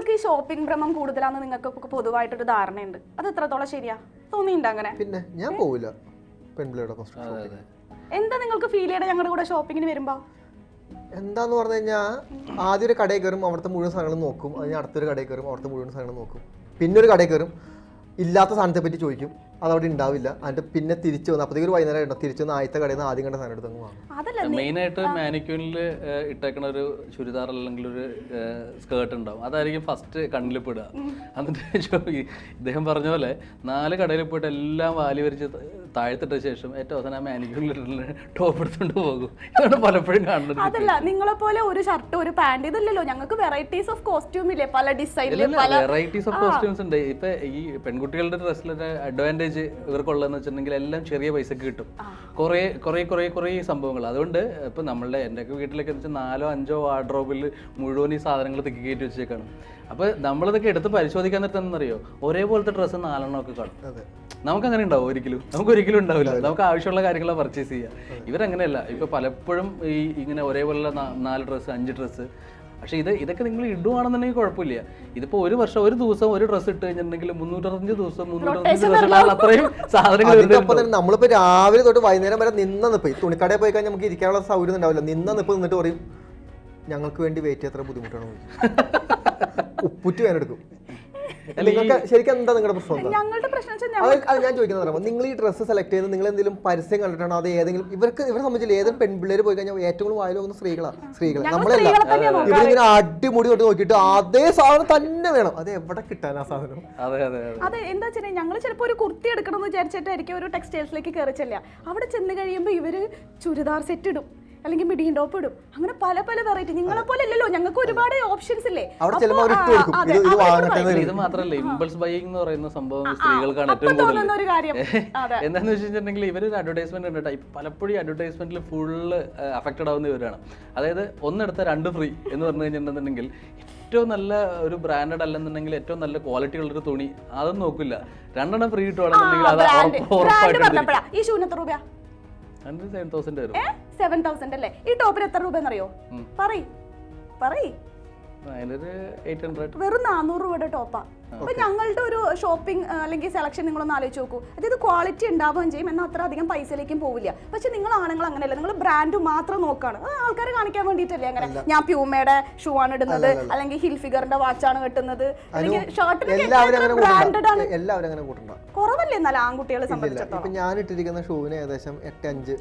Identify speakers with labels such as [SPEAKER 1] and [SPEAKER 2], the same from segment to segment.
[SPEAKER 1] ആണുങ്ങൾക്ക് ഈ ഷോപ്പിംഗ് ഭ്രമം കൂടുതലാന്ന് നിങ്ങൾക്ക് പൊതുവായിട്ടൊരു ധാരണയുണ്ട്. അത് എത്രത്തോളം ശരിയാ? തോന്നിയിട്ടുണ്ട് അങ്ങനെ?
[SPEAKER 2] പിന്നെ ഞാൻ പോവില്ല. പെൺപിള്ളയുടെ
[SPEAKER 1] എന്താ നിങ്ങൾക്ക് ഫീൽ ചെയ്യണേ ഞങ്ങളുടെ കൂടെ ഷോപ്പിങ്ങിന് വരുമ്പോ?
[SPEAKER 2] എന്താന്ന് പറഞ്ഞു കഴിഞ്ഞാൽ ആദ്യം ഒരു കടയിൽ കയറും അവിടുത്തെ മുഴുവൻ സാധനങ്ങളും നോക്കും. അതിന് അടുത്തൊരു കടയിൽ കയറും അവിടുത്തെ മുഴുവൻ സാധനങ്ങളും നോക്കും. പിന്നെ ഒരു കടയിൽ കയറും ഇല്ലാത്ത സാധനത്തെ പറ്റി ചോദിക്കും. അതവിടെ ഉണ്ടാവില്ല അതിന്റെ പിന്നെ തിരിച്ചു വന്ന് അപ്പോഴത്തേക്ക് ഒരു വൈകുന്നേരം തിരിച്ചു വന്ന് ആദ്യത്തെ കടയിൽ നിന്ന് ആദ്യം കണ്ട സാധനം എടുത്ത് വാങ്ങും.
[SPEAKER 1] അതല്ല
[SPEAKER 3] മെയിൻ ആയിട്ട് മാനിക്യൂനിൽ ഇട്ടേക്കണ ഒരു ചുരിദാർ അല്ലെങ്കിൽ ഒരു സ്കേർട്ട് ഉണ്ടാവും അതായിരിക്കും ഫസ്റ്റ് കണ്ണിൽ പെടുക എന്നിട്ട് ചോ- ഈ ഇദ്ദേഹം പറഞ്ഞ പോലെ നാല് കടയിൽ പോയിട്ട് എല്ലാം വാലി വരിച്ച് ത- താഴ്ത്തിട്ട ശേഷം ഏറ്റവും അവസാനം ആ മാനിക്യൂനിൽ ടോപ്പ് എടുത്തുകൊണ്ട് പോകും. ഇതാണ് പലപ്പോഴും കാണുന്നത്
[SPEAKER 1] അതല്ല നിങ്ങളെ പോലെ ഒരു ഷർട്ട് ഒരു പാന്റ് ഇതല്ലല്ലോ. ഞങ്ങൾക്ക് വെറൈറ്റീസ് ഓഫ് കോസ്റ്റ്യൂം ഇല്ലേ? പല ഡിസൈനിൽ പല
[SPEAKER 3] വെറൈറ്റീസ് ഓഫ് കോസ്റ്റ്യൂംസ് ഉണ്ട് ഇപ്പൊ ഈ പെൺകുട്ടികളുടെ ഡ്രസ്സിലൊരു അഡ്വാന്റേജ് ഇവർക്കുള്ളതെന്ന് വെച്ചിട്ടുണ്ടെങ്കിൽ എല്ലാം ചെറിയ പൈസക്ക് കിട്ടും. കുറേ കുറേ കുറേ കുറേ സംഭവങ്ങൾ. അതുകൊണ്ട് ഇപ്പം നമ്മളുടെ എന്റെയൊക്കെ വീട്ടിലൊക്കെ വെച്ചാൽ നാലോ അഞ്ചോ വാർഡ്രോബിൽ മുഴുവൻ ഈ സാധനങ്ങൾ തിക്കി കയറ്റി വെച്ചേക്കാണ്. അപ്പോൾ നമ്മളിതൊക്കെ എടുത്ത് പരിശോധിക്കാൻ നേരത്തെ എന്നറിയോ ഒരേപോലത്തെ ഡ്രസ്സ് നാലെണ്ണം ഒക്കെ കാണും.
[SPEAKER 2] അതെ.
[SPEAKER 3] നമുക്ക് അങ്ങനെ ഉണ്ടാവും ഒരിക്കലും. നമുക്ക് ഒരിക്കലും ഉണ്ടാവില്ല നമുക്ക് ആവശ്യമുള്ള കാര്യങ്ങളെ പർച്ചേസ് ചെയ്യാം. ഇവരങ്ങനെയല്ല. ഇപ്പോൾ പലപ്പോഴും ഈ ഇങ്ങനെ ഒരേപോലുള്ള നാല് ഡ്രസ്സ് അഞ്ച് ഡ്രസ്സ് പക്ഷെ ഇത് ഇതൊക്കെ നിങ്ങൾ ഇടുവാണെന്നുണ്ടെങ്കിൽ കുഴപ്പമില്ല. ഇതിപ്പോ ഒരു വർഷം ഒരു ദിവസം ഒരു ഡ്രസ്സ് ഇട്ട് കഴിഞ്ഞിട്ടുണ്ടെങ്കിൽ മുന്നൂറ്ററുപത്തഞ്ച് ദിവസം മുന്നൂറ്ററുപത്തഞ്ച് ദിവസം അത്രയും സാധനങ്ങൾ
[SPEAKER 2] അതിന്റെ
[SPEAKER 3] ഇതിലുണ്ടാവും.
[SPEAKER 2] നമ്മളിപ്പോ രാവിലെ തൊട്ട് വൈകുന്നേരം വരെ നിന്ന നിപ്പ് ഈ തുണിക്കടയിൽ പോയി കഴിഞ്ഞാൽ നമുക്ക് ഇരിക്കാനുള്ള സൗകര്യം ഉണ്ടാവില്ല. നിന്ന നിപ്പ് നിന്നിട്ട് പറയും ഞങ്ങൾക്ക് വേണ്ടി വെയിറ്റ് എത്ര ബുദ്ധിമുട്ടാണ് ഉപ്പുറ്റ് വേനെടുക്കും നിങ്ങൾക്ക് ശരിക്കും എന്താ നിങ്ങളുടെ പ്രശ്നം?
[SPEAKER 1] ഞങ്ങളുടെ പ്രശ്നം
[SPEAKER 2] അത് ഞാൻ ചോദിക്കുന്നത് നിങ്ങൾ ഈ ഡ്രസ്സ് സെലക്ട് ചെയ്ത് നിങ്ങൾ എന്തെങ്കിലും പരസ്യം കണ്ടിട്ടാണോ? അത് ഏതെങ്കിലും ഇവർക്ക് ഇവരെ സംബന്ധിച്ചില്ല ഏതൊരു പെൺപിള്ളേർ പോയി കഴിഞ്ഞാൽ ഏറ്റവും കൂടുതൽ വായിൽ പോകുന്ന സ്ത്രീകളാണ് സ്ത്രീകൾ നമ്മളല്ല. ഇവരിങ്ങനെ അടിമുടി തൊട്ട് നോക്കിയിട്ട് അതേ സാധനം തന്നെ വേണം. അത് എവിടെ കിട്ടാൻ ആ സാധനം?
[SPEAKER 3] അതെ അതെ അതെ.
[SPEAKER 1] എന്താ വെച്ചാൽ ഞങ്ങൾ ചിലപ്പോൾ ഒരു കുർത്തി എടുക്കണം എന്ന് വിചാരിച്ചിട്ടായിരിക്കും ഒരു ടെക്സ്റ്റൈൽസിലേക്ക് കയറിച്ചല്ല അവിടെ ചെന്ന് കഴിയുമ്പോൾ ഇവർ ചുരിദാർ സെറ്റ് ഇടും. അല്ലെങ്കിൽ മിഡിയും ടോപ്പ് ഇടും. അങ്ങനെ പല പല വെറൈറ്റി നിങ്ങളെ പോലെ അല്ലല്ലോ ഞങ്ങൾക്ക് ഒരുപാട് ഓപ്ഷൻസ് ഇല്ലേ.
[SPEAKER 2] ഇത്
[SPEAKER 3] മാത്രല്ല ഇമ്പൾസ് ബൈയിങ് എന്ന് പറയുന്ന സംഭവം സ്ത്രീകൾക്കാണ് ഏറ്റവും കൂടുതൽ.
[SPEAKER 1] ഒരു
[SPEAKER 3] എന്താണെന്ന് വെച്ചിട്ടുണ്ടെങ്കിൽ ഇവരൊരു അഡ്വർടൈസ്മെന്റ് ഉണ്ട് ഇപ്പൊ പലപ്പോഴും അഡ്വർടൈസ്മെന്റിൽ ഫുള്ള് അഫക്റ്റഡ് ആവുന്ന ഇവരാണ്. അതായത് ഒന്നെടുത്ത രണ്ട് ഫ്രീ എന്ന് പറഞ്ഞു കഴിഞ്ഞിട്ടുണ്ടെന്നുണ്ടെങ്കിൽ ഏറ്റവും നല്ല ഒരു ബ്രാൻഡഡ് അല്ലെന്നുണ്ടെങ്കിൽ ഏറ്റവും നല്ല ക്വാളിറ്റി ഉള്ളൊരു തുണി അതൊന്നും നോക്കില്ല രണ്ടെണ്ണം ഫ്രീ കിട്ടുവാണെന്നുണ്ടെങ്കിൽ അത് ഉറപ്പായിട്ടും
[SPEAKER 1] ഈ ശൂന്യത്ര രൂപയാ? രൂപ
[SPEAKER 3] സെവൻ തൗസൻഡ്
[SPEAKER 1] അല്ലേ? ഈ ടോപ്പിന് എത്ര രൂപ എന്നറിയോ പറയ്. പറയ്. വെറും നാനൂറ് രൂപയുടെ ടോപ്പാ അപ്പൊ ഞങ്ങളുടെ ഒരു ഷോപ്പിംഗ് അല്ലെങ്കിൽ സെലക്ഷൻ നിങ്ങളൊന്ന് ആലോചിച്ച് നോക്കൂ. അതായത് ക്വാളിറ്റി ഉണ്ടാവുകയും ചെയ്യും എന്നാൽ അത്ര അധികം പൈസയിലേക്കും പോവില്ല. പക്ഷെ നിങ്ങൾ ആണുങ്ങൾ അങ്ങനെയല്ല നിങ്ങൾ ബ്രാൻഡ് മാത്രം നോക്കാണ്. ആൾക്കാരെ കാണിക്കാൻ വേണ്ടിയിട്ടല്ലേ അങ്ങനെ? ഞാൻ പ്യൂമയുടെ ഷൂ ആണ് ഇടുന്നത് അല്ലെങ്കിൽ ഹിൽ ഫിഗറിന്റെ വാച്ചാണ് കെട്ടുന്നത് അല്ലെങ്കിൽ ബ്രാൻഡഡ് ആണ്.
[SPEAKER 2] കിട്ടുന്നത് എല്ലാവരും അങ്ങനെ കൂട്ടണ്ട.
[SPEAKER 1] കുറവല്ലേ എന്നാൽ ആൺകുട്ടികളെ സംബന്ധിച്ചിടത്തോളം?
[SPEAKER 2] ഞാൻ ഇട്ടിരിക്കുന്ന ഷൂവിന് ഏകദേശം എട്ട് അഞ്ച്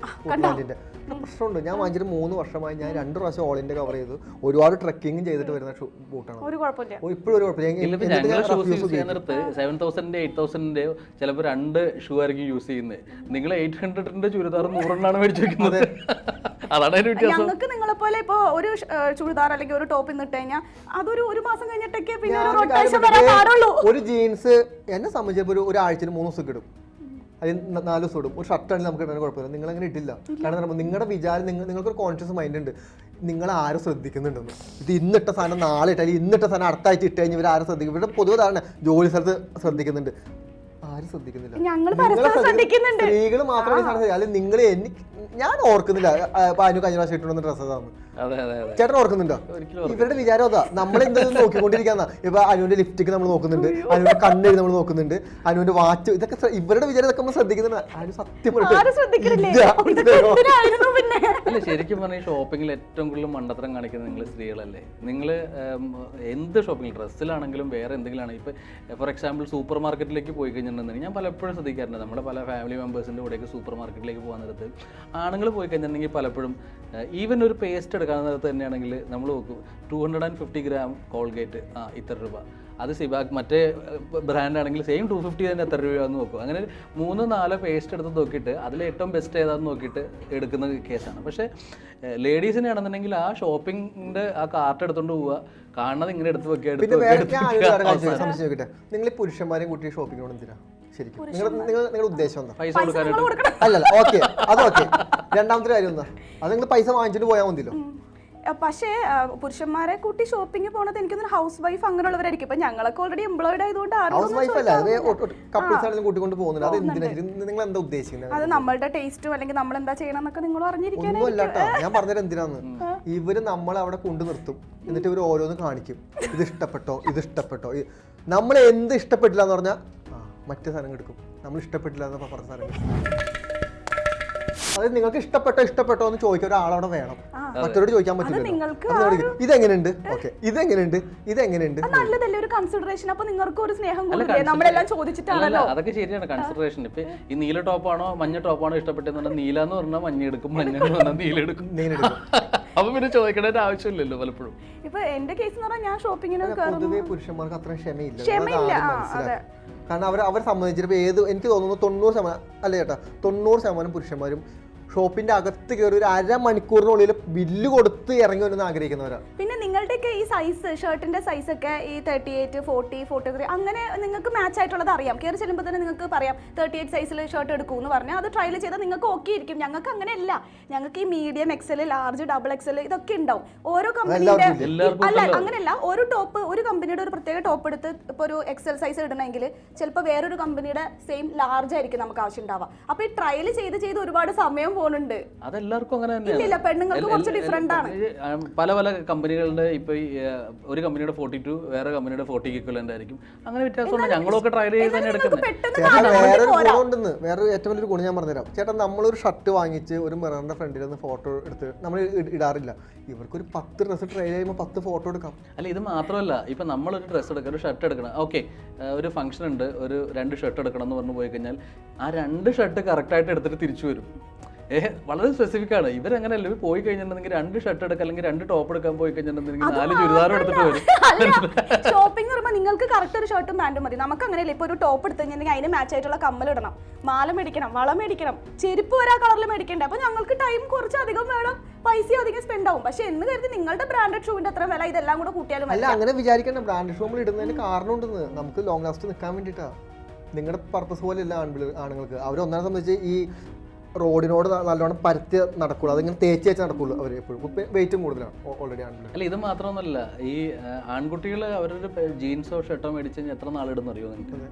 [SPEAKER 2] പ്രശ്നമുണ്ട്. ഞാൻ വാങ്ങിച്ചിട്ട് മൂന്ന് വർഷമായി ഞാൻ രണ്ട് പ്രാവശ്യം ഓൾ ഇന്ത്യ കവർ ചെയ്തു. ഒരുപാട് ട്രക്കിംഗ് ചെയ്തിട്ട് വരുന്ന ഷൂ ബൂട്ടാണ്.
[SPEAKER 1] ഒരു കുഴപ്പമില്ല.
[SPEAKER 2] ഇപ്പോഴും ഒരു കുഴപ്പമില്ല.
[SPEAKER 3] ഷൂസ് യൂസ് ചെയ്യുന്നിടത്ത് സെവൻ തൗസൻഡിന്റെ എയ്റ്റ് തൗസൻഡിന്റെ ചിലപ്പോൾ രണ്ട് ഷൂ ആയിരിക്കും യൂസ് ചെയ്യുന്നത് നിങ്ങൾ എയ്റ്റ് ഹൺഡ്രഡിന്റെ ചുരിദാർ നൂറെണ്ണാണ് മേടിച്ചു വെക്കുന്നത്. അതാണ് അതിന്റെ വ്യത്യാസം.
[SPEAKER 1] ഞങ്ങൾക്ക് നിങ്ങളെ പോലെ ഇപ്പൊ ഒരു ചുരിദാർ അല്ലെങ്കിൽ ഒരു ടോപ്പ് ഇന്നിട്ട് കഴിഞ്ഞാൽ അതൊരു ഒരു മാസം കഴിഞ്ഞിട്ടൊക്കെ പിന്നെ ഒരു റൊട്ടേഷൻ വരാൻ? പാടുള്ളൂ.
[SPEAKER 2] ഒരു ജീൻസ് എന്നെ സംബന്ധിച്ചപ്പോൾ ഒരു ഒരാഴ്ചയിൽ മൂന്ന് ദിവസം കിടും അതിൽ നാല് ദിവസം ഇടും. ഒരു ഷർട്ടാണെങ്കിൽ നമുക്ക് ഇടാൻ കുഴപ്പമില്ല. നിങ്ങൾ അങ്ങനെ ഇട്ടില്ല. കാരണം നിങ്ങളുടെ വിചാരം നിങ്ങൾക്ക് ഒരു കോൺഷ്യസ് മൈൻഡ് ഉണ്ട്. നിങ്ങൾ ആരും ശ്രദ്ധിക്കുന്നുണ്ടെന്ന്. ഇത് ഇന്നിട്ട സാധനം നാളെ ഇട്ടാൽ ഇന്നിട്ട സാധനം അടുത്താഴ്ച ഇട്ട് കഴിഞ്ഞ് ഇവർ ആരും ശ്രദ്ധിക്കും ഇവരുടെ പൊതുവെ ധാരണ ജോലി സ്ഥലത്ത് ശ്രദ്ധിക്കുന്നുണ്ട്. ആരും ശ്രദ്ധിക്കുന്നില്ല.
[SPEAKER 1] ഞങ്ങൾ ശ്രദ്ധിക്കുന്നുണ്ട്.
[SPEAKER 2] സ്ത്രീകൾ മാത്രമേ അല്ലെങ്കിൽ നിങ്ങൾ എനിക്ക് ഞാൻ ഓർക്കുന്നില്ല. പാനു കഴിഞ്ഞ പ്രാവശ്യം ഇട്ടുകൊണ്ട ഡ്രസ്സ് അതാണ്
[SPEAKER 3] അതെ അതെ അതെ.
[SPEAKER 2] ചേട്ടൻ ഓർക്കുന്നുണ്ടോ? ഇവരുടെ വിചാരം അതാ. നമ്മൾ എന്തെങ്കിലും നോക്കിക്കൊണ്ടിരിക്കാന്ന. ഇപ്പൊ അനുവിന്റെ ലിപ്സ്റ്റിക് നമ്മൾ നോക്കുന്നുണ്ട്. അനുവിന്റെ കണ്ണെഴുതി നമ്മൾ നോക്കുന്നുണ്ട്. അനുവിന്റെ വാച്ച് ഇതൊക്കെ ഇവരുടെ വിചാരം ഇതൊക്കെ നമ്മൾ ശ്രദ്ധിക്കുന്നുണ്ട് അനു സത്യം
[SPEAKER 3] അല്ല ശരിക്കും പറഞ്ഞാൽ ഷോപ്പിംഗിൽ ഏറ്റവും കൂടുതൽ മണ്ടത്തരം കാണിക്കുന്നത് നിങ്ങൾ സ്ത്രീകളല്ലേ? നിങ്ങൾ എന്ത് ഷോപ്പിംഗ് ഡ്രസ്സിലാണെങ്കിലും വേറെ എന്തെങ്കിലും ആണ് ഇപ്പൊ ഫോർ എക്സാമ്പിൾ സൂപ്പർ മാർക്കറ്റിലേക്ക് പോയി കഴിഞ്ഞിട്ടുണ്ടെങ്കിൽ ഞാൻ പലപ്പോഴും ശ്രദ്ധിക്കാറുണ്ട്. നമ്മുടെ പല ഫാമിലി മെമ്പേഴ്സിന്റെ കൂടെയൊക്കെ സൂപ്പർ മാർക്കറ്റിലേക്ക് പോകാൻ നേരത്ത് ആണുങ്ങൾ പോയി കഴിഞ്ഞിട്ടുണ്ടെങ്കിൽ പലപ്പോഴും ഈവൻ ഒരു പേസ്റ്റ് എടുക്കാൻ നേരത്ത് തന്നെയാണെങ്കിൽ നമ്മൾ നോക്കും two hundred and fifty gram Colgate ആ ഇത്ര രൂപ. അത് സിബാക്ക് മറ്റേ ബ്രാൻഡ് ആണെങ്കിൽ സെയിം ടു ഫിഫ്റ്റി തന്നെ എത്ര രൂപയാന്ന് നോക്കും. അങ്ങനെ മൂന്ന് നാല് പേസ്റ്റ് എടുത്ത് നോക്കിയിട്ട് അതിൽ ഏറ്റവും ബെസ്റ്റ് ഏതാന്ന് നോക്കിയിട്ട് എടുക്കുന്ന കേസാണ് പക്ഷേ ലേഡീസിനെ ആണെന്നുണ്ടെങ്കിൽ ആ ഷോപ്പിങ്ങിന്റെ ആ കാർട്ട് എടുത്തുകൊണ്ട് പോവുക കാണുന്നത് ഇങ്ങനെ എടുത്ത് വെക്കുക
[SPEAKER 2] നിങ്ങൾ പുരുഷന്മാരെയും കൂട്ടി ഷോപ്പിംഗ് എന്തിനാണ് എന്തിനാ ശരിക്കും. നിങ്ങൾ നിങ്ങളുടെ ഉദ്ദേശം എന്താ?
[SPEAKER 3] പൈസ കൊടുക്കാനായിട്ട്
[SPEAKER 2] അല്ലല്ല ഓക്കെ. അത് ഓക്കെ. രണ്ടാമത്തെ കാര്യം എന്താ? അത് നിങ്ങൾ പൈസ വാങ്ങിച്ചിട്ട് പോയാൽ മതിയല്ലോ.
[SPEAKER 1] പക്ഷേ പുരുഷന്മാരെ കൂട്ടി ഷോപ്പിംഗ് പോണത് എനിക്കൊന്നും ഹൗസ് വൈഫ് അങ്ങനെയുള്ളവരായിരിക്കും. ഇപ്പൊ ഞങ്ങളൊക്കെ ഓൾറെഡി എംപ്ലോയിഡ് ആയതുകൊണ്ട് ആരും
[SPEAKER 2] ഹൗസ് വൈഫ് അല്ല അത് കപ്പിൾസ് കൂട്ടിക്കൊണ്ട് പോകുന്നില്ല അത് എന്തിനാ? നിങ്ങൾ എന്താ ഉദ്ദേശിക്കുന്നത്
[SPEAKER 1] അത് നമ്മളുടെ ടേസ്റ്റും അല്ലെങ്കിൽ നമ്മൾ എന്താ ചെയ്യണം എന്നൊക്കെ നിങ്ങൾ അറിഞ്ഞിരിക്കാൻ
[SPEAKER 2] ഒന്നുമല്ല ഞാൻ പറഞ്ഞത് എന്തിനാന്ന്? ഇവർ നമ്മളെ അവിടെ കൊണ്ടു നിർത്തും. എന്നിട്ട് ഇവർ ഓരോന്ന് കാണിക്കും. ഇത് ഇഷ്ടപ്പെട്ടോ? ഇത് ഇഷ്ടപ്പെട്ടോ? നമ്മൾ എന്ത് ഇഷ്ടപ്പെട്ടില്ല എന്ന് പറഞ്ഞാൽ മറ്റേ സാധനം എടുക്കും. നമ്മൾ ഇഷ്ടപ്പെട്ടില്ല എന്ന് പറഞ്ഞ സാധനം എടുക്കും. അതായത് നിങ്ങൾക്ക് ഇഷ്ടപ്പെട്ടോ ഇഷ്ടപ്പെട്ടോ എന്ന് ചോദിക്കാൻ ഒരാളവിടെ വേണം. മറ്റവരോട് ചോദിക്കാൻ പറ്റില്ല
[SPEAKER 1] നിങ്ങൾക്ക്
[SPEAKER 2] ഇതെങ്ങനെയുണ്ട്? ഓക്കെ. ഇതെങ്ങനെയുണ്ട്? ഇതെങ്ങനെയുണ്ട്?
[SPEAKER 1] അത് നല്ലതല്ലേ? ഒരു കൺസിഡറേഷൻ അപ്പൊ നിങ്ങൾക്ക് ഒരു സ്നേഹം നമ്മളെല്ലാം ചോദിച്ചിട്ടാണല്ലോ.
[SPEAKER 3] അതൊക്കെ ശരിയാണ്. കൺസിഡറേഷൻ ഇപ്പൊ ഈ നീല ടോപ്പാണോ മഞ്ഞ ടോപ്പാണോ ഇഷ്ടപ്പെട്ടെന്നുണ്ടെങ്കിൽ നീല എന്ന് പറഞ്ഞാൽ മഞ്ഞ എടുക്കും മഞ്ഞ എന്ന് പറഞ്ഞാൽ നീല എടുക്കും.
[SPEAKER 2] നീല എടുക്കും.
[SPEAKER 3] അപ്പൊ പിന്നെ ചോദിക്കേണ്ട ആവശ്യമില്ലല്ലോ പലപ്പോഴും.
[SPEAKER 1] ഇപ്പൊ എന്റെ കേസ് എന്ന് പറഞ്ഞാൽ ഞാൻ ഷോപ്പിങ്ങിനൊക്കെ
[SPEAKER 2] പൊതുവെ പുരുഷന്മാർക്ക് അത്ര ക്ഷമയില്ല.
[SPEAKER 1] ക്ഷമയില്ല.
[SPEAKER 2] കാരണം അവർ അവർ സംബന്ധിച്ചിട്ട് ഏത് എനിക്ക് തോന്നുന്നു തൊണ്ണൂറ് ശതമാനം അല്ല ചേട്ടാ തൊണ്ണൂറ് ശതമാനം പുരുഷന്മാരും ഷോപ്പിന്റെ അകത്ത് കയറി ഒരു അരമണിക്കൂറിനുള്ളിൽ ബില്ല് കൊടുത്ത് ഇറങ്ങി വരുന്ന ആഗ്രഹിക്കുന്നവരാ.
[SPEAKER 1] പിന്നെ നിങ്ങളുടെയൊക്കെ ഈ സൈസ് ഷർട്ടിന്റെ സൈസ് ഒക്കെ ഈ thirty eight forty forty three അങ്ങനെ നിങ്ങൾക്ക് മാച്ച് ആയിട്ടുള്ളത് അറിയാം. കയറി ചെല്ലുമ്പോൾ തന്നെ നിങ്ങൾക്ക് പറയാം തേർട്ടി എയ്റ്റ് സൈസിൽ ഷർട്ട് എടുക്കൂ എന്ന് പറഞ്ഞാൽ അത് ട്രയൽ ചെയ്താൽ നിങ്ങൾക്ക് ഓക്കെ ഇരിക്കും ഞങ്ങൾക്ക് അങ്ങനെയല്ല. ഞങ്ങൾക്ക് ഈ medium XL large double XL ഇതൊക്കെ ഉണ്ടാവും. ഓരോ കമ്പനിയുടെ അല്ല അങ്ങനെയല്ല. ഒരു ടോപ്പ് ഒരു കമ്പനിയുടെ ഒരു പ്രത്യേക ടോപ്പ് എടുത്ത് ഇപ്പോൾ ഒരു എക്സൽ സൈസ് ഇടണമെങ്കിൽ ചിലപ്പോൾ വേറൊരു കമ്പനിയുടെ സെയിം ലാർജ് ആയിരിക്കും നമുക്ക് ആവശ്യം ഉണ്ടാവുക. അപ്പോൾ ഈ ട്രയൽ ചെയ്ത് ചെയ്ത് ഒരുപാട് സമയം പോകുന്നുണ്ട്
[SPEAKER 3] അതെല്ലാവർക്കും അങ്ങനെ
[SPEAKER 1] ഇല്ല, ഇല്ല, പെണ്ണുങ്ങൾക്ക് കുറച്ച് ഡിഫറെന്റ് ആണ്.
[SPEAKER 3] പല പല കമ്പനികളുടെ ഇപ്പൊ ഈ, ഒരു കമ്പനിയുടെ ഫോർട്ടി ടു വേറെ കമ്പനിയുടെ ഫോർട്ടി ഇക്വലന്റ് ആയിരിക്കും. അങ്ങനെ വ്യത്യാസമുണ്ട്. ഞങ്ങളൊക്കെ ട്രയൽ ചെയ്ത് തന്നെ എടുക്കുന്നത്
[SPEAKER 2] ചേട്ടാ ഉണ്ടെന്ന് വേറെ ഏറ്റവും വലിയൊരു ഗുണം ഞാൻ പറഞ്ഞുതരാം. ചേട്ടാ നമ്മളൊരു ഷർട്ട് വാങ്ങിച്ച് ഒരു മിററിന്റെ ഫ്രണ്ടിൽ നിന്ന് ഫോട്ടോ എടുത്ത് നമ്മൾ ഇടാറില്ല. ഇവർക്ക് ഒരു പത്ത് ഡ്രസ്സ് ട്രൈ ചെയ്യുമ്പോൾ പത്ത് ഫോട്ടോ എടുക്കാം.
[SPEAKER 3] അല്ല ഇത് മാത്രമല്ല. ഇപ്പൊ നമ്മളൊരു ഡ്രസ്സ് എടുക്കണം ഒരു ഷർട്ട് എടുക്കണം. ഓക്കെ ഒരു ഫംഗ്ഷൻ ഉണ്ട്. ഒരു രണ്ട് ഷർട്ട് എടുക്കണം എന്ന് പറഞ്ഞു പോയി കഴിഞ്ഞാൽ ആ രണ്ട് ഷർട്ട് കറക്റ്റായിട്ട് എടുത്തിട്ട് തിരിച്ചു വരും. വളരെ സ്പെസിഫിക് ആണ്. ഇവരങ്ങനെയല്ല? ഇവർ പോയി കഴിഞ്ഞിട്ടുണ്ടെങ്കിൽ രണ്ട് ഷർട്ട് എടുക്കുക അല്ലെങ്കിൽ രണ്ട് ടോപ്പ് എടുക്കാൻ പോയി കഴിഞ്ഞിട്ടുണ്ടെങ്കിൽ നാല് എടുത്തിട്ട് വരും.
[SPEAKER 1] ഷോപ്പിംഗ് പറയുമ്പോൾ നിങ്ങൾക്ക് കറക്റ്റ് ഒരു ഷർട്ടും പാന്റും മതി. നമുക്ക് അങ്ങനെയല്ല? ഇപ്പൊ ഒരു ടോപ്പ് എടുത്ത് കഴിഞ്ഞിട്ടുണ്ടെങ്കിൽ അതിന് മാച്ച് ആയിട്ടുള്ള കമ്മൽ ഇടണം. മാല മേടിക്കണം വള മേടിക്കണം. ചെരുപ്പ് ഒരാ കളറിൽ മേടിക്കണ്ടേ? അപ്പൊ ഞങ്ങൾക്ക് ടൈം കുറച്ച് അധികം വേണം. പൈസ അധികം സ്പെൻഡ് ആവും. പക്ഷെ എന്ന് കരുതി നിങ്ങളുടെ ബ്രാൻഡഡ് ഷൂവിന്റെ അത്ര വില ഇതെല്ലാം കൂടെ കൂട്ടിയാലും
[SPEAKER 2] അല്ല അങ്ങനെ വിചാരിക്കണം ബ്രാൻഡ് ഷൂ നമ്മൾ ഇടുന്നതിന് കാരണം ഉണ്ടെന്ന് നമുക്ക് ലോങ് ലാസ്റ്റ് നിൽക്കാൻ വേണ്ടിയിട്ടാണ് നിങ്ങളുടെ പർപ്പസ് പോലെ അല്ല ആൺപിള്ള ആണുങ്ങൾക്ക്. അവർ ഒന്നാം സംബന്ധിച്ച് ഈ റോഡിനോട് നല്ലോണം പരത്തി നടക്കുള്ളൂ. അതിങ്ങനെ തേച്ച് തേച്ച് നടക്കുള്ളൂ അവർ എപ്പോഴും. വെയിറ്റും കൂടുതലാണ് ഓൾറെഡി ആണല്ലോ
[SPEAKER 3] അല്ല ഇത് മാത്രമൊന്നുമല്ല. ഈ ആൺകുട്ടികൾ അവരൊരു ജീൻസോ ഷർട്ടോ മേടിച്ച് കഴിഞ്ഞാൽ എത്ര നാളിടുന്ന അറിയോ നിങ്ങൾക്ക്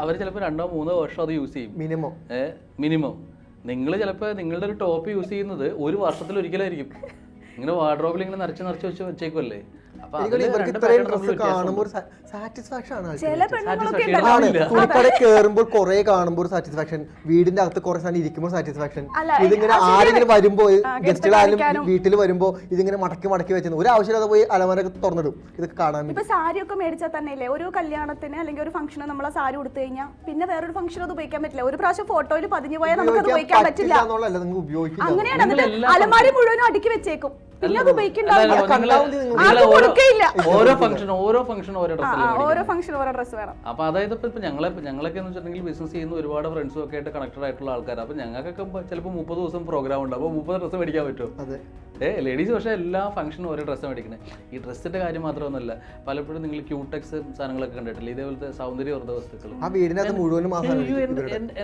[SPEAKER 3] അവർ ചിലപ്പോൾ രണ്ടോ മൂന്നോ വർഷം അത് യൂസ് ചെയ്യും.
[SPEAKER 2] മിനിമം
[SPEAKER 3] മിനിമം നിങ്ങൾ ചിലപ്പോൾ നിങ്ങളുടെ ഒരു ടോപ്പ് യൂസ് ചെയ്യുന്നത് ഒരു വർഷത്തിൽ ഒരിക്കലായിരിക്കും ഇങ്ങനെ വാർഡ്രോബിൽ ഇങ്ങനെ നിറച്ച് നിറച്ച് വെച്ച് വെച്ചേക്കുമല്ലേ
[SPEAKER 2] ഇവർക്ക് ഇത്രയും കാണുമ്പോൾ ഒരു. സാറ്റിസ്ഫാക്ഷൻ ആണ്. തുണിക്കട കേറുമ്പോൾ കുറെ കാണുമ്പോൾ ഒരു സാറ്റിസ്ഫാക്ഷൻ വീടിന്റെ അകത്ത് കുറെ സാധനം ഇരിക്കുമ്പോൾ സാറ്റിസ്ഫാക്ഷൻ ഇതിങ്ങനെ ആരെങ്കിലും വരുമ്പോ
[SPEAKER 1] ആ,
[SPEAKER 2] ഗസ്റ്റുകളായാലും വീട്ടിൽ വരുമ്പോ ഇതിങ്ങനെ മടക്കി മടക്കി വെച്ചിരുന്നു ഒരു ആവശ്യമില്ലാതെ പോയി അലമാരൊക്കെ തുറന്നിടും. ഇതൊക്കെ കാണാൻ
[SPEAKER 1] ഇപ്പൊ സാരി ഒക്കെ മേടിച്ചാൽ തന്നെ ഇല്ലേ ഒരു കല്യാണത്തിന് അല്ലെങ്കിൽ ഒരു ഫംഗ്ഷന് നമ്മൾ സാരി കൊടുത്തു കഴിഞ്ഞാൽ പിന്നെ വേറൊരു ഫംഗ്ഷൻ അത് ഉപയോഗിക്കാൻ പറ്റില്ല. ഒരു പ്രാവശ്യം ഫോട്ടോയിൽ പതിഞ്ഞു പോയാൽ നമുക്ക് അത് ഉപയോഗിക്കാൻ പറ്റില്ല. അങ്ങനെയാണ് അലമാരി മുഴുവനും അടുക്കി വെച്ചേക്കും.
[SPEAKER 3] ഓരോ-. ഓരോ ഫംഗ്ഷൻ ഓരോ ഫംഗ്ഷൻ
[SPEAKER 1] ഡ്രസ്സ് വേണം
[SPEAKER 3] അപ്പൊ അതായത് ഇപ്പൊ ഞങ്ങളെ ഞങ്ങളൊക്കെ എന്ന് വെച്ചിട്ടുണ്ടെങ്കിൽ ബിസിനസ് ചെയ്യുന്ന ഒരുപാട് ഫ്രണ്ട്സും ഒക്കെ ആയിട്ട് കണക്റ്റഡ് ആയിട്ടുള്ള ആൾക്കാർ അപ്പൊ ഞങ്ങൾക്കൊക്കെ ചിലപ്പോൾ മുപ്പത് ദിവസം പ്രോഗ്രാം ഉണ്ട്. അപ്പൊ മുപ്പത് ഡ്രസ്സ് മേടിക്കാൻ പറ്റുമോ?
[SPEAKER 2] അതെ.
[SPEAKER 3] ഏ ലേഡീസ് പക്ഷേ എല്ലാ ഫംഗ്ഷനും ഓരോ ഡ്രസ്സ് മേടിക്കണേ ഈ ഡ്രസ്സിന്റെ കാര്യം മാത്രമൊന്നുമല്ല പലപ്പോഴും നിങ്ങൾ ക്യൂടെക്സ് സാധനങ്ങളൊക്കെ കണ്ടിട്ടില്ല? ഇതേപോലത്തെ സൗന്ദര്യവർദ്ധ വസ്തുക്കൾ
[SPEAKER 2] ആ വീടിനകത്ത് മുഴുവനും മാസം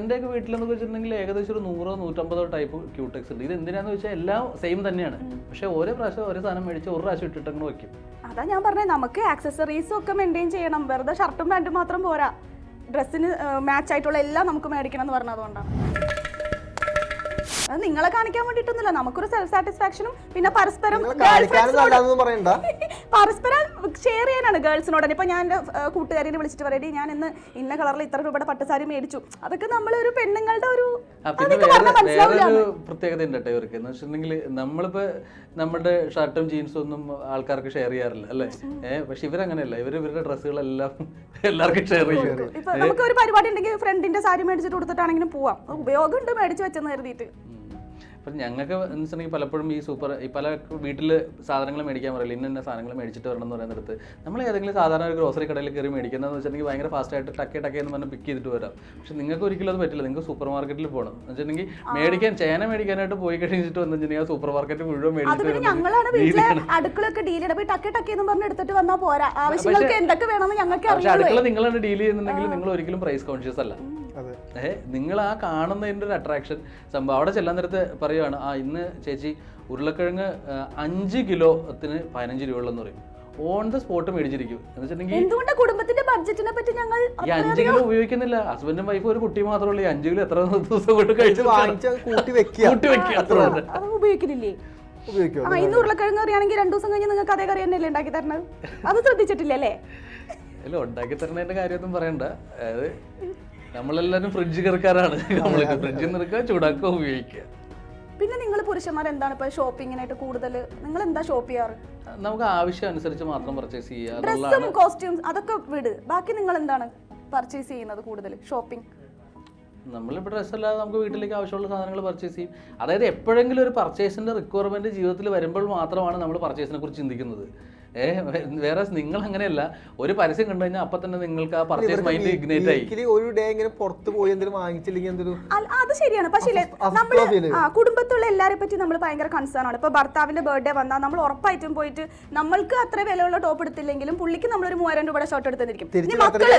[SPEAKER 3] എന്റെ ഒക്കെ വീട്ടിലെന്ന് വെച്ചിട്ടുണ്ടെങ്കിൽ ഏകദേശം ഒരു നൂറോ നൂറ്റമ്പതോ ടൈപ്പ് ക്യൂടെക്സ് ഉണ്ട്. ഇത് എന്തിനാന്ന് വെച്ചാൽ എല്ലാം സെയിം തന്നെയാണ്. പക്ഷേ ഓരോ പ്രാവശ്യം ഓരോ സാധനം മേടിച്ച് ഒരു പ്രാവശ്യം ഇട്ടിട്ടങ്ങ് വയ്ക്കും.
[SPEAKER 1] അതാ ഞാൻ പറഞ്ഞത് നമുക്ക് ആക്സസറീസും ഒക്കെ മെയിന്റെയിൻ ചെയ്യണം. വെറുതെ ഷർട്ടും പാന്റും മാത്രം പോരാ. ഡ്രസ്സിന് മാച്ച് ആയിട്ടുള്ള എല്ലാം നമുക്ക് മേടിക്കണം എന്ന് പറഞ്ഞതുകൊണ്ടാണ് അത് നിങ്ങളെ കാണിക്കാൻ വേണ്ടിയിട്ടൊന്നുമില്ല. നമുക്കൊരു സെൽഫ് സാറ്റിസ്ഫാക്ഷനും പിന്നെ പരസ്പരം പരസ്പരം ഷെയർ ചെയ്യാനാണ് ഗേൾസിനോട് ഇപ്പൊ ഞാൻ എന്റെ കൂട്ടുകാരിനെ വിളിച്ചിട്ട് പറയടി ഞാൻ ഇന്ന് ഇന്ന കളറിൽ ഇത്ര രൂപയുടെ പട്ടുസാരി മേടിച്ചു. അതൊക്കെ നമ്മളൊരു പെണ്ണുങ്ങളുടെ ഒരു
[SPEAKER 3] പ്രത്യേകത ഉണ്ട് കേട്ടോ ഇവർക്ക്. എന്ന് വെച്ചിട്ടുണ്ടെങ്കിൽ നമ്മളിപ്പോ നമ്മുടെ ഷർട്ടും ജീൻസും ഒന്നും ആൾക്കാർക്ക് ഷെയർ ചെയ്യാറില്ല അല്ലേ? ഏഹ് പക്ഷെ ഇവരങ്ങനെയല്ല. ഇവർ ഇവരുടെ ഡ്രസ്സുകളെല്ലാം എല്ലാവർക്കും ഷെയർ ചെയ്യും.
[SPEAKER 1] ഇപ്പൊ നമുക്ക് ഒരു പരിപാടി ഉണ്ടെങ്കിൽ ഫ്രണ്ടിന്റെ സാരി മേടിച്ചിട്ട് കൊടുത്തിട്ടാണെങ്കിലും പോവാം. ഉപയോഗം ഉണ്ട് മേടിച്ച് വെച്ചെന്ന് കരുതിയിട്ട്.
[SPEAKER 3] അപ്പം ഞങ്ങൾക്ക് എന്ന് വെച്ചിട്ടുണ്ടെങ്കിൽ പലപ്പോഴും ഈ സൂപ്പർ ഈ പല വീട്ടിൽ സാധനങ്ങൾ മേടിക്കാൻ പറയില്ല ഇന്ന ഇന്ന സാധനങ്ങൾ മേടിച്ചിട്ട് വരണം എന്ന് പറയുന്നിടത്ത് നമ്മൾ ഏതെങ്കിലും സാധാരണ ഒരു ഗ്രോസറി കടയിൽ കയറി മേടിക്കുന്നതെന്ന് വെച്ചിട്ടുണ്ടെങ്കിൽ ഭയങ്കര ഫാസ്റ്റായിട്ട് ടക്കേ ടക്കേ എന്ന് പറഞ്ഞ് പിക്ക് ചെയ്തിട്ട് വരാം. പക്ഷെ നിങ്ങൾക്ക് ഒരിക്കലും അത് പറ്റില്ല. നിങ്ങൾക്ക് സൂപ്പർ മാർക്കറ്റിൽ പോകണം. എന്ന് വെച്ചിട്ടുണ്ടെങ്കിൽ മേടിക്കാൻ ചേന മേടിക്കാനായിട്ട് പോയി കഴിഞ്ഞിട്ട് വന്നു ആ സൂപ്പർ മാർക്കറ്റ് മുഴുവൻ മേടിച്ചിട്ട്
[SPEAKER 1] അടുക്കളൊക്കെ ഡീൽ പോയി ടക്കെ ടക്കേ എന്ന് പറഞ്ഞ് എടുത്തിട്ട് വന്നാൽ പോരാ. ആവശ്യങ്ങൾക്ക് എന്തൊക്കെ വേണമെന്ന് ഞങ്ങൾക്ക്
[SPEAKER 3] അടുക്കള നിങ്ങളാണ് ഡീൽ ചെയ്യുന്നുണ്ടെങ്കിൽ നിങ്ങൾ ഒരിക്കലും പ്രൈസ് കോൺഷ്യസ് അല്ല.
[SPEAKER 2] അതെ.
[SPEAKER 3] ഏ നിങ്ങൾ ആ കാണുന്നതിന്റെ ഒരു അട്രാക്ഷൻ സംഭവം. അവിടെ ചെല്ലാൻ നേരത്ത് പറയുവാണ് ആ ഇന്ന് ചേച്ചി ഉരുളക്കിഴങ്ങ് അഞ്ച് കിലോത്തിന് പതിനഞ്ച് രൂപയുള്ളെന്ന് പറയും. ഓൺ ദ സ്പോട്ട് മേടിച്ചിരിക്കും. എന്ന് വെച്ചിട്ടുണ്ടെങ്കിൽ
[SPEAKER 1] കുടുംബത്തിന്റെ ബഡ്ജറ്റിനെ പറ്റി ഞങ്ങൾ
[SPEAKER 3] ഈ അഞ്ച് കിലോ ഉപയോഗിക്കുന്നില്ല. ഹസ്ബൻഡും വൈഫും ഒരു കുട്ടി മാത്രമേ അഞ്ചു ഈ അഞ്ച് കിലോ എത്ര ദിവസം കൊണ്ട് കഴിച്ചു
[SPEAKER 2] വാങ്ങിച്ച് കൂട്ടി വെക്കുക.
[SPEAKER 3] അത്ര
[SPEAKER 1] ഉപയോഗിക്കുന്നില്ലേ? ഇന്ന് ഉരുളക്കിഴങ്ങ് കറിയാണെങ്കിൽ രണ്ടു ദിവസം കഴിഞ്ഞ് നിങ്ങൾക്ക് അതേ കറി തന്നെയല്ലേ ഉണ്ടാക്കി തരണത്? അത് ശ്രദ്ധിച്ചിട്ടില്ലല്ലേ
[SPEAKER 3] അല്ല? ഉണ്ടാക്കി തരുന്നതിന്റെ കാര്യമൊന്നും പറയണ്ട. അതായത് നമ്മളെല്ലാരും ഫ്രിഡ്ജ് കിറക്കാറാണ് ഫ്രിഡ്ജ് ഫ്രിഡ്ജിൽ എടുക്കുക ചൂടാക്കുക ഉപയോഗിക്കുക.
[SPEAKER 1] പിന്നെ നിങ്ങൾ പുരുഷന്മാർ എന്താണ് ഇപ്പൊ ഷോപ്പിങ്ങിനായിട്ട് കൂടുതൽ നിങ്ങൾ എന്താ ഷോപ്പ് ചെയ്യാറ്?
[SPEAKER 3] നമുക്ക് ആവശ്യം അനുസരിച്ച് മാത്രം പർച്ചേസ് ചെയ്യുക.
[SPEAKER 1] ഡ്രസ്സും കോസ്റ്റ്യൂംസ് അതൊക്കെ വിട്. ബാക്കി നിങ്ങൾ എന്താണ് പർച്ചേസ് ചെയ്യുന്നത് കൂടുതൽ ഷോപ്പിംഗ്
[SPEAKER 3] നമ്മളിപ്പോൾ ഡ്രസ്സ് അല്ലാതെ നമുക്ക് വീട്ടിലേക്ക് ആവശ്യമുള്ള സാധനങ്ങൾ പർച്ചേസ് ചെയ്യും. അതായത് എപ്പോഴെങ്കിലും ഒരു പർച്ചേസിന്റെ റിക്വയർമെന്റ് ജീവിതത്തിൽ വരുമ്പോൾ മാത്രമാണ് നമ്മൾ പർച്ചേസിനെ കുറിച്ച് ചിന്തിക്കുന്നത്. വേറെ നിങ്ങൾ അങ്ങനെയല്ല ഒരു പരസ്യം കണ്ടു കഴിഞ്ഞാൽ അപ്പൊ തന്നെ നിങ്ങൾക്ക് ആ പർച്ചേസ് മൈൻഡ് ഇഗ്നേറ്റ് ആയി.
[SPEAKER 2] ഒരു ഡേ ഇങ്ങനെ പുറത്ത് പോയി എന്തെങ്കിലും വാങ്ങിച്ചില്ലെങ്കിൽ എന്തൊരു
[SPEAKER 1] അത് ശരിയാണ്. പക്ഷേ ആ കുടുംബത്തുള്ള എല്ലാരെ പറ്റി നമ്മൾ ഭയങ്കര കൺസേൺ ആണ്. ഇപ്പൊ ഭർത്താവിന്റെ ബർത്ത്ഡേ വന്നാൽ നമ്മൾ ഉറപ്പായിട്ടും പോയിട്ട് നമ്മൾക്ക് അത്ര വിലയുള്ള ടോപ്പ് എടുത്തില്ലെങ്കിലും പുള്ളിക്ക് നമ്മളൊരു മൂവായിരം രൂപയുടെ ഷർട്ട് എടുത്തിരിക്കും.
[SPEAKER 2] മക്കൾ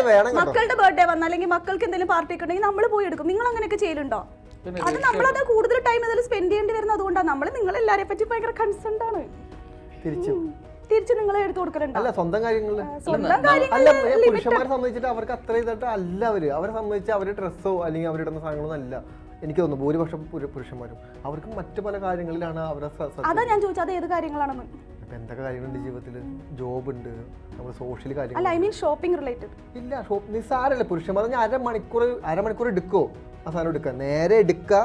[SPEAKER 1] മക്കളുടെ ബർത്ത്ഡേ വന്നാൽ അല്ലെങ്കിൽ മക്കൾക്ക് എന്തെങ്കിലും പാർട്ടി ഒക്കെ ഉണ്ടെങ്കിൽ നമ്മൾ പോയി എടുക്കും. നിങ്ങൾ അങ്ങനെയൊക്കെ ചെയ്യലുണ്ടോ? അത് നമ്മളത് കൂടുതൽ ടൈം അതിൽ സ്പെൻഡ് ചെയ്യേണ്ടി വരുന്നത് അതുകൊണ്ടാണ് നമ്മൾ നിങ്ങൾ എല്ലാരെ പറ്റി ഭയങ്കര കൺസേൺ ആണ്.
[SPEAKER 2] തിരിച്ചു.
[SPEAKER 1] തിരിച്ച് നിങ്ങൾ എടുത്തു കൊടുക്കലുണ്ടോ?
[SPEAKER 2] അല്ല സ്വന്തം കാര്യങ്ങളിൽ
[SPEAKER 1] സ്വന്തം
[SPEAKER 2] അല്ല
[SPEAKER 1] കാര്യങ്ങളിൽ
[SPEAKER 2] പുരുഷന്മാരെ സംബന്ധിച്ചിട്ട് അവർക്ക് അത്ര ഇതായിട്ട് അല്ല അവർ. അവരെ സംബന്ധിച്ച് അവരുടെ ഡ്രസ്സോ അല്ലെങ്കിൽ അവരിടുന്ന സാധനങ്ങളൊന്നും അല്ല. എനിക്ക് തോന്നുന്നു ഭൂരിപക്ഷം പുരു- പുരുഷന്മാരും. അവർക്ക് മറ്റു പല കാര്യങ്ങളിലാണ് അവരെ ശ്ര- ശ്രദ്ധ
[SPEAKER 1] അതാ ഞാൻ ചോദിച്ചത് അത് ഏത് കാര്യങ്ങളാണെന്ന്
[SPEAKER 2] ഇപ്പൊ എന്തൊക്കെ കാര്യങ്ങളുണ്ട് ജീവിതത്തിൽ ജോബ് ഉണ്ട് നമ്മുടെ സോഷ്യൽ കാര്യങ്ങൾ
[SPEAKER 1] അല്ല ഐ മീൻ ഷോപ്പിംഗ് റിലേറ്റഡ്
[SPEAKER 2] ഇല്ല ഷോപ്പ് നിസ്സാരല്ല. പുരുഷന്മാർ അരമണിക്കൂർ അരമണിക്കൂർ എടുക്കോ ആ സാധനം എടുക്കുക നേരെ എടുക്കുക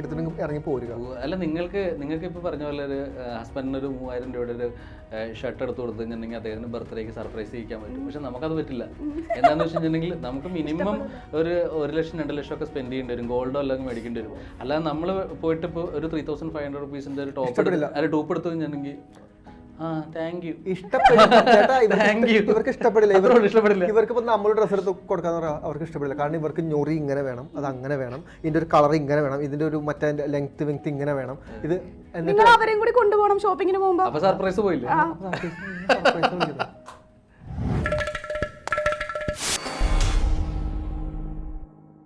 [SPEAKER 2] എടുത്തിട്ട് ഇറങ്ങി പോരുക.
[SPEAKER 3] അല്ല നിങ്ങൾക്ക് നിങ്ങൾക്ക് ഇപ്പോൾ പറഞ്ഞ പോലെ ഒരു ഹസ്ബൻഡിന് ഒരു മൂവായിരം രൂപയുടെ ഒരു ഷർട്ട് എടുത്ത് കൊടുത്തിട്ടുണ്ടെങ്കിൽ അദ്ദേഹത്തിന് ബർത്ത്ഡേക്ക് സർപ്രൈസ് ചെയ്യിക്കാൻ പറ്റും. പക്ഷെ നമുക്കത് പറ്റില്ല. എന്താണെന്ന് വെച്ചിട്ടുണ്ടെങ്കിൽ നമുക്ക് മിനിമം ഒരു ഒരു ലക്ഷം രണ്ട് ലക്ഷം ഒക്കെ സ്പെൻഡ് ചെയ്യേണ്ടി വരും. ഗോൾഡോ അല്ലെങ്കിൽ മേടിക്കേണ്ടി വരും. അല്ലാതെ നമ്മൾ പോയിട്ട് ഇപ്പോൾ ഒരു ത്രീ തൗസൻഡ് ഫൈവ് ഹൺഡ്രഡ് റുപ്പീസിന്റെ ഒരു ടോപ്പ് അല്ല ടോപ്പ് എടുത്തു കഴിഞ്ഞിട്ടുണ്ടെങ്കിൽ
[SPEAKER 2] ഇവർക്ക് ഇവർക്ക് ഇഷ്ടപ്പെടില്ല. ഇവർക്ക്
[SPEAKER 3] ഇഷ്ടപ്പെടില്ല.
[SPEAKER 2] ഇവർക്ക് ഇപ്പൊ നമ്മൾ ഡ്രസ്സ് എടുത്ത് കൊടുക്കാന്ന് പറഞ്ഞാൽ അവർക്ക് ഇഷ്ടപ്പെടില്ല. കാരണം ഇവർക്ക് ഞൊറി ഇങ്ങനെ വേണം അത് അങ്ങനെ വേണം. ഇതിന്റെ ഒരു കളർ ഇങ്ങനെ വേണം. ഇതിന്റെ ഒരു മറ്റേ ലെങ്ത് വെങ്ത് ഇങ്ങനെ വേണം. ഇത് എന്നിട്ട്
[SPEAKER 1] അവരെയും കൂടി കൊണ്ടുപോകണം ഷോപ്പിങ്ങിന് പോകുമ്പോ.
[SPEAKER 3] അപ്പൊ സർപ്രൈസ് പോയില്ലേ.